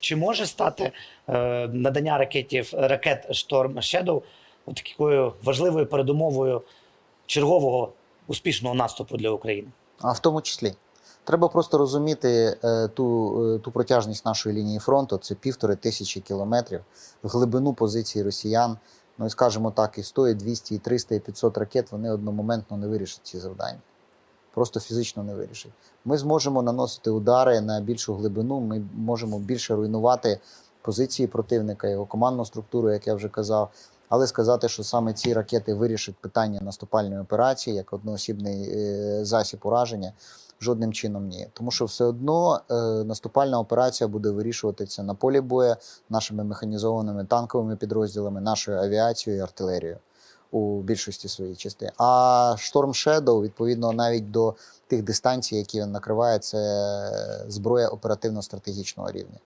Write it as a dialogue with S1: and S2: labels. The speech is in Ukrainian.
S1: Чи може стати е, надання ракетів ракет Storm Shadow такою важливою передумовою чергового успішного наступу для України?
S2: А в тому числі. Треба просто розуміти е, ту, е, ту протяжність нашої лінії фронту. Це півтори тисячі кілометрів, глибину позицій росіян. Ну і скажімо так, і 100, і 200, і 300, і 500 ракет вони одномоментно не вирішать ці завдання. Просто фізично не вирішать. Ми зможемо наносити удари на більшу глибину. Ми можемо більше руйнувати позиції противника, його командну структуру, як я вже казав. Але сказати, що саме ці ракети вирішать питання наступальної операції як одноосібний е, засіб ураження, жодним чином ні. Тому що все одно е, наступальна операція буде вирішуватися на полі бою нашими механізованими танковими підрозділами, нашою авіацією і артилерією у більшості своїх частини. А Storm Shadow, відповідно, навіть до тих дистанцій, які він накриває, це зброя оперативно-стратегічного рівня.